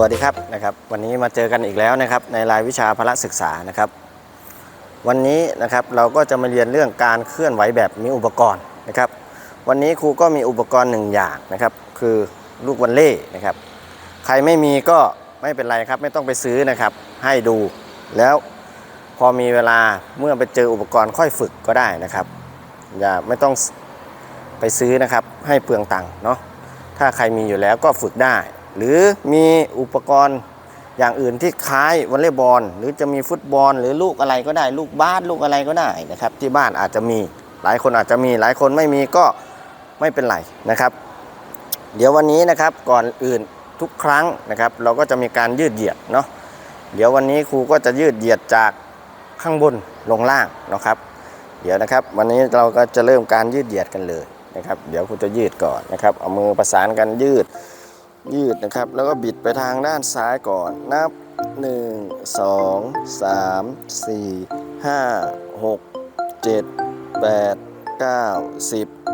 วัสดีครับนะครับ วันนี้มาเจอกันอีกแล้วนะครับ ในรายวิชาพละศึกษานะครับ วันนี้นะครับเราก็จะมาเรียนเรื่องการเคลื่อนไหวแบบมีอุปกรณ์นะครับ วันนี้ครูก็มีอุปกรณ์หนึ่งอย่างนะครับ คือลูกวันเล่นะครับ ใครไม่มีก็ไม่เป็นไรครับ ไม่ต้องไปซื้อนะครับ ให้ดูแล้วพอมีเวลาเมื่อไปเจออุปกรณ์ค่อยฝึกก็ได้นะครับอย่าไม่ต้องไปซื้อนะครับให้เปลืองตังค์เนาะถ้าใครมีอยู่แล้วก็ฝึกได้ หรือมีอุปกรณ์อย่างอื่นที่คล้ายวอลเลย์บอล หรือจะมีฟุตบอล หรือลูกอะไรก็ได้ ลูกบาสลูกอะไรก็ได้นะครับ ที่บ้านอาจจะมีหลายคนอาจจะมีหลายคนไม่มีก็ไม่เป็นไรนะครับ เดี๋ยววันนี้นะครับก่อนอื่นทุกครั้งนะครับ เราก็จะมีการยืดเหยียดเนาะเดี๋ยววันนี้ครูก็จะยืดเหยียดจากข้างบนลงล่างนะครับ เดี๋ยวนะครับ วันนี้เราก็จะเริ่มการยืดเหยียดกันเลยนะครับ เดี๋ยวครูจะยืดก่อนนะครับเอามือประสานกันยืด ยืดนะครับ แล้วก็บิดไปทางด้านซ้ายก่อน นับ 1 2 3 4 5 6 7 8 9 10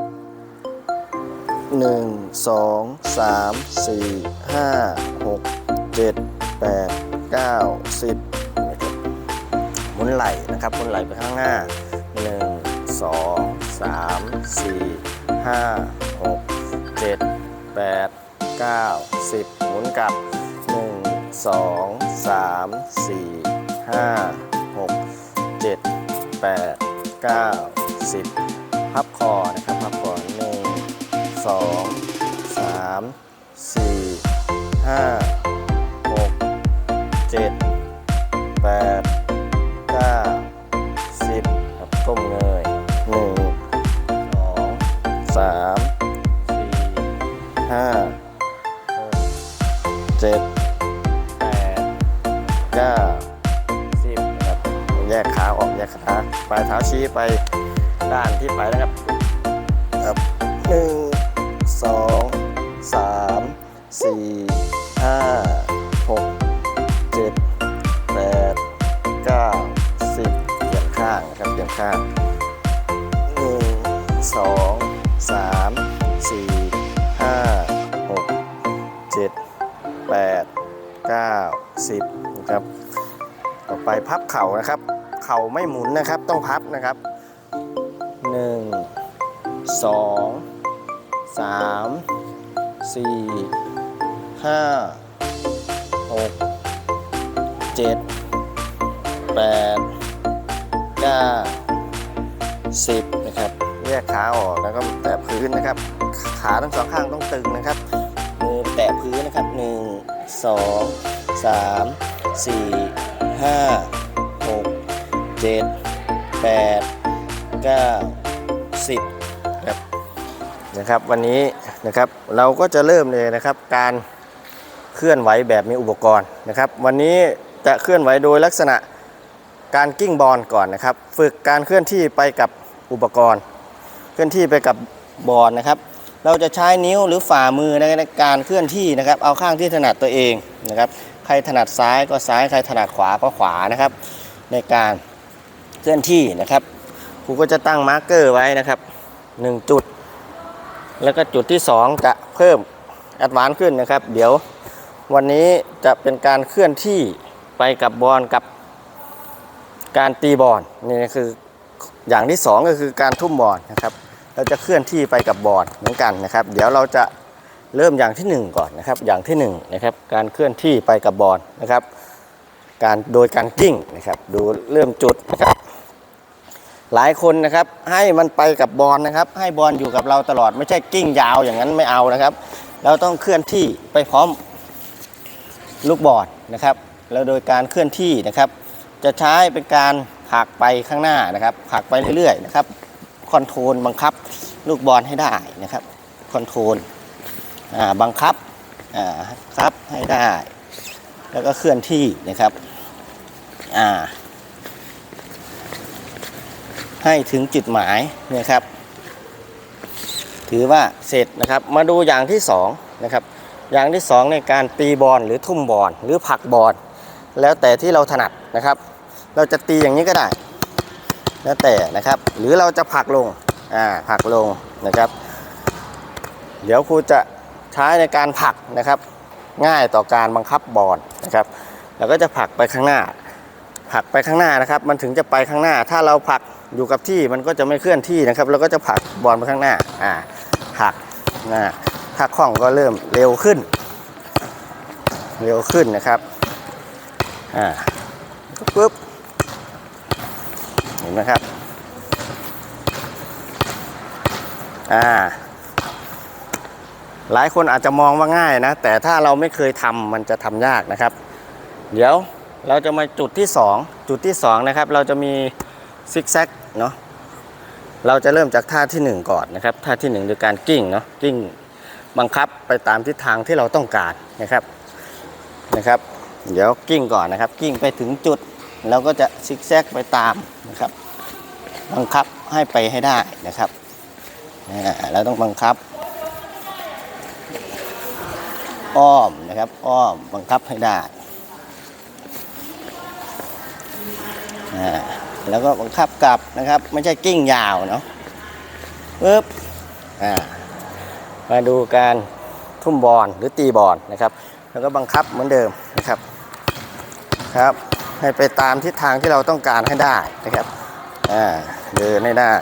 หนึ่งสองสามสี่ห้าหกเจ็ดแปดเก้าสิบนะครับหมุนไหล่นะครับหมุนไหล่ไปข้างหน้าหนึ่งสองสามสี่ 9 10 หมุนกลับ 1 2 3 4 5 6 7 8 9 10 พับคอนะครับ พับคอ 1 2 3 4 5 6 7 เก้าสิบนะครับแยกขาออกแยกขาปลายเท้าชี้ไปด้านที่ไปนะครับครับหนึ่งสองสามสี่ห้าหกเจ็ดแปดเก้าสิบเปลี่ยนข้างนะครับเปลี่ยนข้างหนึ่งสองสามสี่ห้าหกเจ็ดแปดเก้าสิบ ครับ ต่อไปพับเข่านะครับ เข่าไม่หมุนนะครับ ต้องพับนะครับหนึ่งสองสามสี่ห้าหกเจ็ดแปดเก้าสิบนะครับ แยกขาออกแล้วก็แตะพื้นนะครับ ขาทั้งสองข้างต้องตึงนะครับมือแตะพื้นนะครับหนึ่ง สองสามสี่ห้าหกเจ็ดแปดเก้าสิบครับนะครับวันนี้นะครับเราก็จะเริ่มเลยนะครับการเคลื่อนไหวแบบมีอุปกรณ์นะครับ วันนี้จะเคลื่อนไหวโดยลักษณะการกิ้งบอลก่อนนะครับ ฝึกการเคลื่อนที่ไปกับอุปกรณ์ เคลื่อนที่ไปกับบอลนะครับ เราจะใช้นิ้วหรือฝ่ามือในการเคลื่อนที่นะครับ เอาข้างที่ถนัดตัวเองนะครับ ใครถนัดซ้ายก็ซ้าย ใครถนัดขวาก็ขวานะครับ ในการเคลื่อนที่นะครับครูก็จะตั้งมาร์กเกอร์ไว้นะครับ 1 จุด แล้วก็จุดที่ 2 จะเพิ่มแอดวานซ์ขึ้นนะครับ เดี๋ยววันนี้จะเป็นการเคลื่อนที่ไปกับบอลกับการตีบอลนี่คืออย่างที่ 2 ก็คือการทุ่มบอลนะครับ เราจะเคลื่อนที่ไปกับบอลเหมือนกันนะครับ เดี๋ยวเราจะเริ่มอย่างที่ 1 ก่อนนะครับ อย่างที่1นะครับการเคลื่อนที่ไปกับบอลนะครับ การโดยการกิ้งนะครับ ดูเริ่มจุดนะครับหลายคนนะครับให้มันไปกับบอลนะครับ ให้บอลอยู่กับเราตลอดไม่ใช่กิ้งยาวอย่างนั้นไม่เอานะครับ เราต้องเคลื่อนที่ไปพร้อมลูกบอลนะครับ แล้วโดยการเคลื่อนที่นะครับ จะใช้เป็นการผลักไปข้างหน้านะครับผลักไปเรื่อยๆนะครับ คอนโทรลบังคับลูกบอลให้ได้นะครับคอนโทรลบังคับครับให้ได้ แล้วก็เคลื่อนที่นะครับให้ถึงจุดหมายนะครับ ถือว่าเสร็จนะครับมาดูอย่างที่สองนะครับอย่างที่สองในการตีบอลหรือทุ่มบอลหรือผักบอลแล้วแต่ที่เราถนัดนะครับ เราจะตีอย่างนี้ก็ได้ แล้วแต่นะครับ หรือเราจะผลักลงอ่าผลักลงนะครับ เดี๋ยวครูจะใช้ในการผลักนะครับ ง่ายต่อการบังคับบอลนะครับเราก็จะผลักไปข้างหน้าผลักไปข้างหน้านะครับ มันถึงจะไปข้างหน้า ถ้าเราผลักอยู่กับที่มันก็จะไม่เคลื่อนที่นะครับเราก็จะผลักบอลไปข้างหน้าอ่าผลักนะถ้าคล่องก็เริ่มเร็วขึ้น เร็วขึ้นนะครับอ่าปุ๊บ นไหมครับ อ่า หลายคนอาจจะมองว่าง่ายนะ แต่ถ้าเราไม่เคยทำมันจะทำยากนะครับ เดี๋ยวเราจะมาจุดที่ 2 จุดที่ 2 นะครับ เราจะมีซิกแซกเนาะเราจะเริ่มจากท่าทีหนึ่1 ก่อนนะครับ ท่าที่1โดยการกิ้งเนาะกิ้งบังคับไปตามทิศทางที่เราต้องการนะครับนะครับ เดี๋ยวกิ้งก่อนนะครับ กิ้งไปถึงจุดเราก็จะซิกแซกไปตามนะครับ บังคับให้ไปให้ได้นะครับเราต้องบังคับ อ้อมนะครับ อ้อมบังคับให้ได้แล้วก็บังคับกลับนะครับ ไม่ใช่กิ้งยาวเนาะปึ๊บมาดูการทุ่มบอลหรือตีบอลนะครับ แล้วก็บังคับเหมือนเดิมนะครับครับ ให้ไปตามทิศทางที่เราต้องการให้ได้นะครับอ่า เดินให้ได้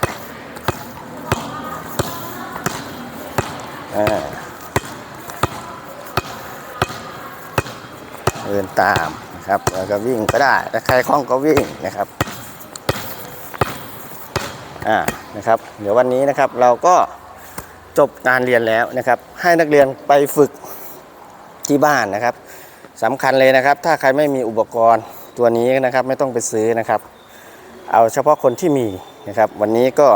อ่าเดินตามนะครับแล้วก็วิ่งก็ได้ถ้าใครคล่องก็วิ่งนะครับอ่านะครับ เดี๋ยววันนี้นะครับเราก็จบการเรียนแล้วนะครับ ให้นักเรียนไปฝึกที่บ้านนะครับสำคัญเลยนะครับ ถ้าใครไม่มีอุปกรณ์ตัวนี้นะครับ ไม่ต้องไปซื้อนะครับ เอาเฉพาะคนที่มี นะครับ วันนี้ก็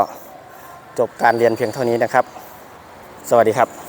จบการเรียนเพียงเท่านี้นะครับ สวัสดีครับ